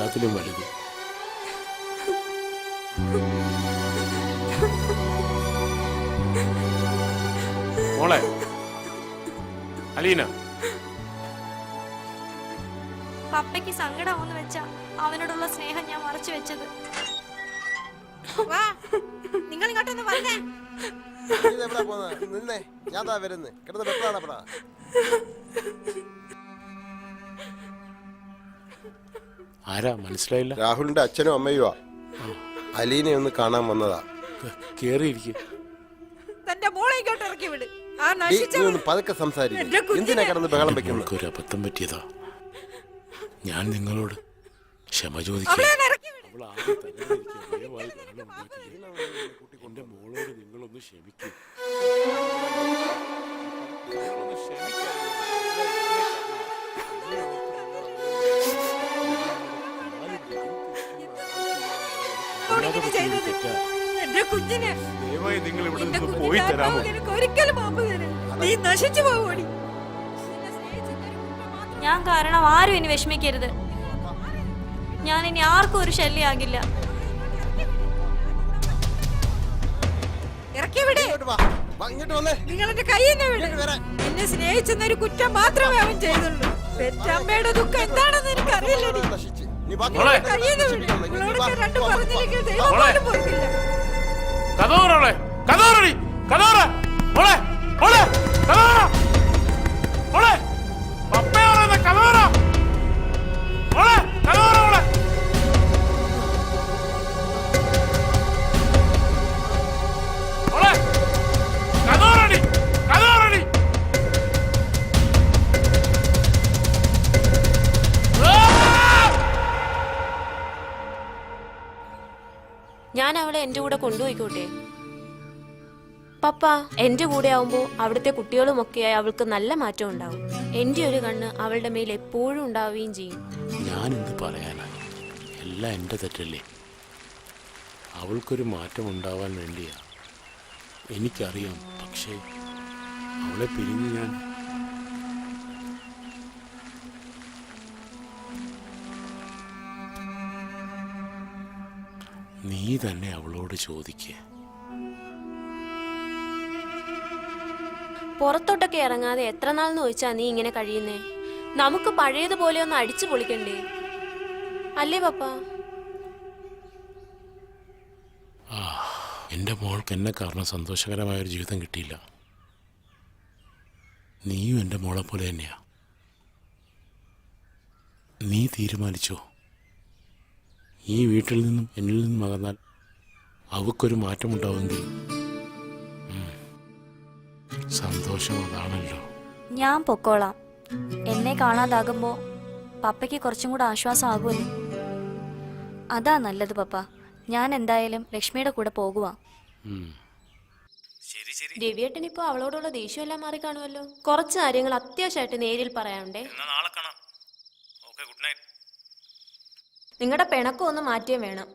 എല്ലാത്തിലും വലുത്. മോളെ അലീന. പപ്പയ്ക്ക് സങ്കടമാവെന്ന് വെച്ചാ അവനോടുള്ള സ്നേഹം ഞാൻ മറച്ചു വെച്ചത്. വാ നിങ്ങൾ ഇങ്ങോട്ടൊന്ന് വന്നേ നിന്നേ ഞാൻ വരുന്നേ. വരുന്നു കിടന്ന് വെപ്പാണ് ആരാ? മനസ്സിലായില്ല. രാഹുലിന്റെ അച്ഛനും അമ്മയുമാ. അലീനെ ഒന്ന് കാണാൻ വന്നതാ. കേറിയിരിക്കും. തന്റെ മോളെ ഇങ്ങോട്ട് ഇറക്കി വിട്. ആ നശിച്ച സംസാരിക്കും. കുഞ്ഞിനെ- എന്തിനാ കിടന്ന് ബഹളം വെക്കുന്നത് ഒരു അബദ്ധം പറ്റിയതാ. ഞാൻ നിങ്ങളോട് ക്ഷമ ചോദിക്കാം. അവളെ ഒന്ന് ഇറക്കി വിട്. അവൾ ആകെ തകർന്നിരിക്കുകയാ. ദയവായി ബഹളം ഉണ്ടാക്കരുത്. എന്റെ മോളോട് നിങ്ങളൊന്ന് ക്ഷമിക്കൂ. ചെയ്തത്. എന്റെ കുഞ്ഞിനെ. ദയവായി നിങ്ങൾ ഇവിടെ നിന്ന് പോയി തരാമോ? ഒരിക്കലും മാപ്പ് തരും നീ നശിച്ചു പോകൂടി ഞാൻ കാരണം ആരും ഇനി വിഷമിക്കരുത്. ഞാൻ ഇനി ആർക്കും ഒരു ശല്യമാകില്ല നിങ്ങളെന്റെ വിട്. എന്നെ സ്നേഹിച്ചെന്നൊരു കുറ്റം മാത്രമേ അവൻ ചെയ്തുള്ളൂ. പെറ്റമ്മയുടെ ദുഃഖം എന്താണെന്ന് എനിക്ക് കഥോറോളെ കഥോറടി കഥോറ മോളെ. മോളെ. കഥോറ ഞാൻ അവളെ എന്റെ കൂടെ കൊണ്ടുപോയിക്കോട്ടെ? പപ്പ എന്റെ കൂടെ ആവുമ്പോൾ അവിടുത്തെ കുട്ടികളുമൊക്കെയായി അവൾക്ക് നല്ല മാറ്റം ഉണ്ടാവും. എന്റെ ഒരു കണ്ണ് അവളുടെ മേൽ എപ്പോഴും ഉണ്ടാവുകയും ചെയ്യും. ഞാൻ എന്ത് പറയാനാ? എല്ലാം എന്റെ തെറ്റല്ലേ? അവൾക്കൊരു മാറ്റം ഉണ്ടാവാൻ വേണ്ടിയാ. എനിക്കറിയാം പക്ഷേ അവളെ പിരിഞ്ഞ് ഞാൻ നീ തന്നെ അവളോട് ചോദിക്കേ. പുറത്തോട്ടൊക്കെ ഇറങ്ങാതെ എത്ര നാൾന്ന് ചോദിച്ചാ നീ ഇങ്ങനെ കഴിയുന്നേ? നമുക്ക് പഴയതുപോലെ ഒന്ന് അടിച്ചു പൊളിക്കണ്ടേ? അല്ലേ പപ്പ? എന്റെ മോൾക്ക് എന്നെ കാരണം സന്തോഷകരമായ ഒരു ജീവിതം കിട്ടിയില്ല. നീയും എന്റെ മോളെ പോലെ തന്നെയാ. നീ തീരുമാനിച്ചോ? ഈ വീട്ടിൽ നിന്നും എന്നിൽ നിന്നും അകന്നാൽ അവക്കൊരു മാറ്റമുണ്ടാവുമെങ്കിൽ സന്തോഷം അതാണല്ലോ. ഞാൻ പൊക്കോളാം. എന്നെ കാണാതാകുമ്പോ പപ്പയ്ക്ക് കുറച്ചും കൂടെ ആശ്വാസമാകുമല്ലോ അതാ നല്ലത് പപ്പ. ഞാൻ എന്തായാലും ലക്ഷ്മിയുടെ കൂടെ പോകുക ഉം. രവിയേട്ടൻ ഇപ്പൊ അവളോടുള്ള ദേഷ്യം എല്ലാം മാറി കാണുമല്ലോ കുറച്ച് കാര്യങ്ങൾ അത്യാവശ്യമായിട്ട് നേരിൽ പറയാനുണ്ടേ. നിങ്ങളുടെ പിണക്കം ഒന്ന് മാറ്റിയേ വേണം.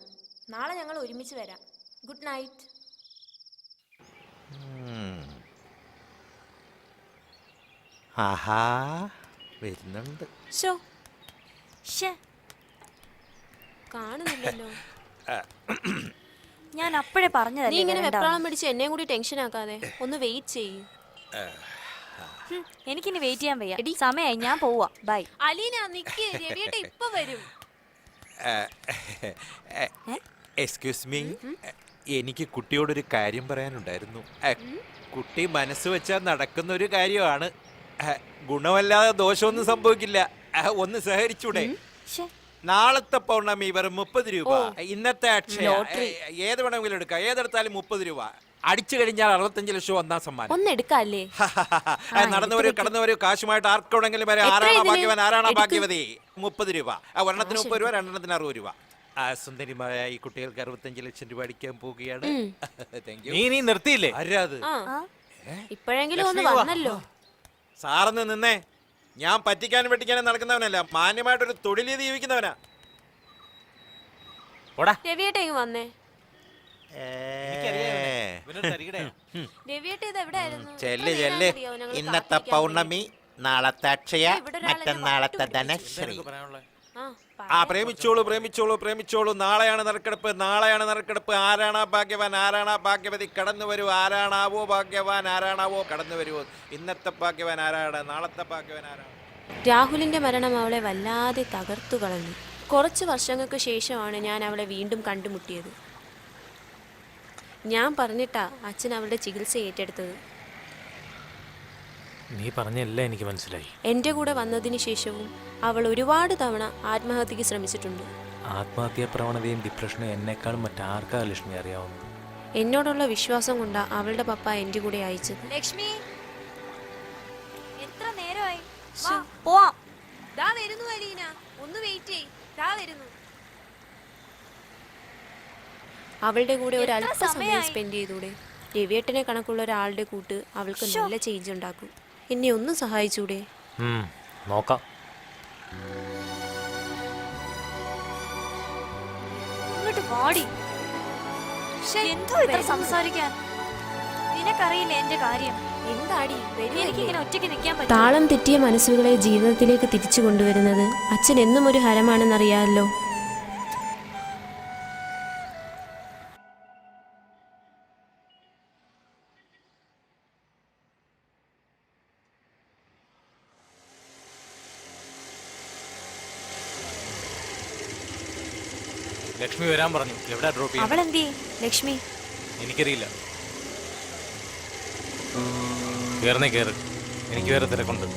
നാളെ ഞങ്ങൾ ഒരുമിച്ച് വരാം. Good night. ആഹാ വരുന്നുണ്ട്. ഷോ ഷേ കാണുന്നില്ലല്ലോ. ഞാൻ അപ്പോഴേ നീ പറഞ്ഞതല്ലേ ഇങ്ങനെ വരണ്ടാന്ന്. വെപ്രാളം പിടിച്ച് എന്നെയും കൂടി ടെൻഷൻ ആക്കാതെ ഒന്ന് വെയിറ്റ് ചെയ്യ്. ഹും, എനിക്കിനി വെയിറ്റ് ചെയ്യാൻ വയ്യ. സമയമായി ഞാൻ പോവാ. ബൈ അലീന നിക്ക് രവിയേട്ട ഇപ്പൊ വരും. എക്സ്ക്യൂസ് മീ എനിക്ക് കുട്ടിയോടൊരു കാര്യം പറയാനുണ്ടായിരുന്നു. കുട്ടി മനസ്സ് വെച്ചാൽ നടക്കുന്ന ഒരു കാര്യമാണ് ഗുണമല്ലാതെ ദോഷമൊന്നും സംഭവിക്കില്ല. ഒന്ന് സഹരിച്ചൂടെ നാളത്തെ പൗർണമി വെറും മുപ്പത് രൂപ. ഇന്നത്തെ അക്ഷയ. ഏത് വേണമെങ്കിലും എടുക്കാം. ഏതെടുത്താലും മുപ്പത് രൂപ. അടിച്ചു കഴിഞ്ഞാൽ അറുപത്തഞ്ച് ലക്ഷം ഒന്നാം സമ്മാനം. ഒന്ന് എടുക്കാല്ലേ? ആ, നടന്നു വരൂ കടന്നു വരൂ കാശുമായിട്ട് ആർക്കെവിടെങ്കിലും വരെ ആരാണോ? ഭാഗ്യവാൻ ആരാണോ ഭാഗ്യവതി? മുപ്പത് രൂപ. ആ, ഒരെണ്ണത്തിന് മുപ്പത് രൂപ രണ്ടെണ്ണത്തിന് അറുപത് രൂപ. സുന്ദരിമായ ഈ കുട്ടികൾക്ക് അറുപത്തഞ്ച് ലക്ഷം രൂപ അടിക്കാൻ പോവുകയാണ്. നീ നീ നിർത്തിയില്ലേ? ആരാ അത്? ഇപ്പോഴെങ്കിലും ഒന്ന്. വന്നല്ലോ. സാറന്ന് നിന്നേ. ഞാൻ പറ്റിക്കാനും വെട്ടിക്കാനും നടക്കുന്നവനല്ല മാന്യമായിട്ടൊരു തൊഴിൽ ചെയ്ത് ജീവിക്കുന്നവനാ. പോടാ. രവിയേട്ട ഇങ്ങ് വന്നേ? ഏ. രവിയേട്ട ഇത് എവിടെയായിരുന്നു? ചെല്ല് എത്ര ചെല്ല്. നേരമാണെന്നറിയോ ഞങ്ങൾ ഇന്നത്തെ കാത്തിരിക്കാൻ പൗർണമി നാളത്തെ അക്ഷയ ഇവിടെ ഒരാളെ മറ്റന്നാളത്തെ ധനശ്രീ? ആ ആ പ്രേമിച്ചോളൂ പ്രേമിച്ചോളൂ പ്രേമിച്ചോളൂ. നാളെയാണ് നറുക്കെടുപ്പ് നാളെയാണ് നറുക്കെടുപ്പ്. ആരാണാ ഭാഗ്യവാൻ ആരാണാ ഭാഗ്യവതി? കടന്നു വരൂ. ആരാണാവോ ഭാഗ്യവാൻ ആരാണാവോ കടന്നു വരൂ. ഇന്നത്തെ ഭാഗ്യവാൻ ആരാണ്? നാളത്തെ ഭാഗ്യവാൻ ആരാണ്? രാഹുലിന്റെ മരണം അവളെ വല്ലാതെ തകർത്തു കളഞ്ഞു. കുറച്ച് വർഷങ്ങൾക്ക് ശേഷമാണ് ഞാൻ അവളെ വീണ്ടും കണ്ടുമുട്ടിയത്. ഞാൻ പറഞ്ഞിട്ടാ അച്ഛൻ അവളുടെ ചികിത്സ ഏറ്റെടുത്തത്. നീ പറഞ്ഞല്ല എനിക്ക് മനസ്സിലായി. എന്റെ കൂടെ വന്നതിന് ശേഷവും അവൾ ഒരുപാട് തവണ ആത്മഹത്യക്ക് ശ്രമിച്ചിട്ടുണ്ട്. ആത്മഹത്യാ പ്രവണതയും ഡിപ്രഷനും എന്നെക്കാളും മറ്റാർക്കാ ലക്ഷ്മി അറിയാവുന്നു എന്നോടുള്ള വിശ്വാസം കൊണ്ടാ അവളുടെ പപ്പ എന്റെ കൂടെ അയച്ചത്. ലക്ഷ്മി എത്ര നേരമായി? വാ, പോവാം. ദാ വരുന്നു അലീന ഒന്ന് വെയിറ്റ് ചെയ് ദാ വരുന്നു അവളുടെ കൂടെ ഒരു എത്ര സമയം സ്പെൻഡ് ചെയ്തൂടെ? രവിയേട്ടനെ കണക്കുള്ള ഒരാളുടെ കൂട്ട് അവൾക്ക് നല്ല ചേഞ്ച് ഉണ്ടാക്കും. എന്നെ ഒന്ന് സഹായിച്ചൂടെ? നോക്കാം. ഇങ്ങോട്ട് വാടി. എന്തോ ഇത്ര സംസാരിക്കാൻ? നിനക്കറിയില്ല എന്റെ കാര്യം? എന്താടി? എനിക്കിങ്ങനെ ഒറ്റയ്ക്ക് നിൽക്കാൻ പറ്റും താളം തെറ്റിയ മനസ്സുകളെ ജീവിതത്തിലേക്ക് തിരിച്ചു കൊണ്ടുവരുന്നത് അച്ഛൻ എന്നും ഒരു ഹരമാണെന്നറിയാമല്ലോ. ലക്ഷ്മി വരാൻ പറഞ്ഞു. എവിടെ ഡ്രോപ്പ് ചെയ്യാൻ അവളെന്തേ? ലക്ഷ്മി? എനിക്കറിയില്ല. കേറണേ കേറ്. എനിക്ക് വേറെ തിരക്കുണ്ട്.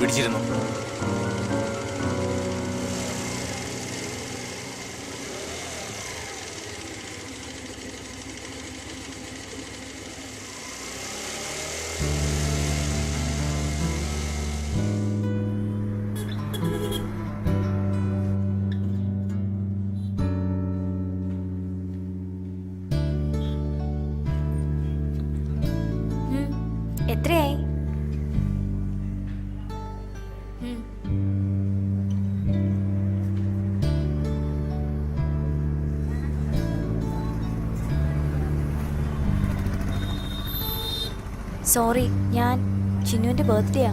പിടിച്ചിരുന്നു? എത്രയായി. സോറി ഞാൻ ചിന്നുവിന്റെ ആ.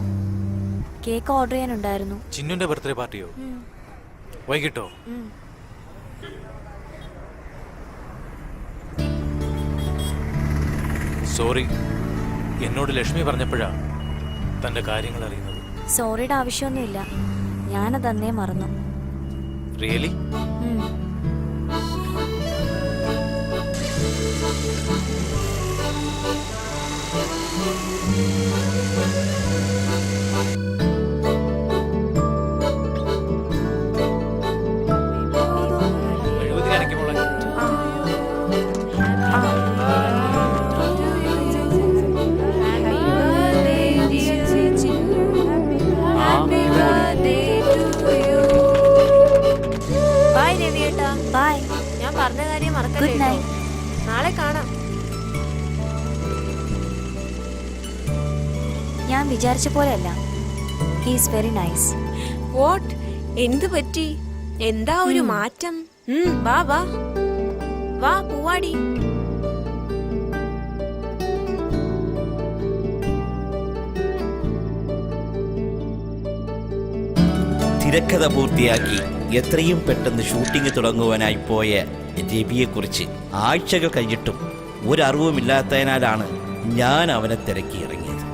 കേക്ക് ഓർഡർ ചെയ്യാനുണ്ടായിരുന്നു. ചിന്നുന്റെ ബർത്ത്ഡേ പാർട്ടിയോ? വൈകിട്ടോ? സോറി. എന്നോട് ലക്ഷ്മി പറഞ്ഞപ്പോഴാ തന്റെ കാര്യങ്ങൾ അറിയുന്നത്. സോറിയുടെ ആവശ്യമൊന്നുമില്ല. ഞാനത് അന്നേ മറന്നു. റിയലി Thank എഴുപതിനിടയ്ക്ക് പറഞ്ഞ കാര്യം മറക്കല്ലേ നാളെ കാണാം. ഞാൻ വിചാരിച്ച പോലെയല്ല. ഹീസ് വെരി നൈസ് വാട്ട് എന്ത് പറ്റി? എന്താ ഒരു മാറ്റം? വാ വാ. വാ പൂവാടി. തിരക്കഥ പൂർത്തിയാക്കി. എത്രയും പെട്ടെന്ന് ഷൂട്ടിംഗ് തുടങ്ങുവാനായി പോയ രവിയെക്കുറിച്ച് ആഴ്ചകൾ കഴിഞ്ഞിട്ടും ഒരറിവുമില്ലാത്തതിനാലാണ് ഞാൻ അവനെ തിരക്കി ഇറങ്ങിയത്.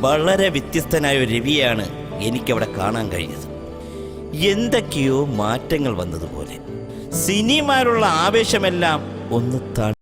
വളരെ വ്യത്യസ്തനായ ഒരു രവിയാണ് എനിക്കവിടെ കാണാൻ കഴിഞ്ഞത്. എന്തൊക്കെയോ മാറ്റങ്ങൾ വന്നതുപോലെ. സിനിമയിലുള്ള ആവേശമെല്ലാം ഒന്ന് തണി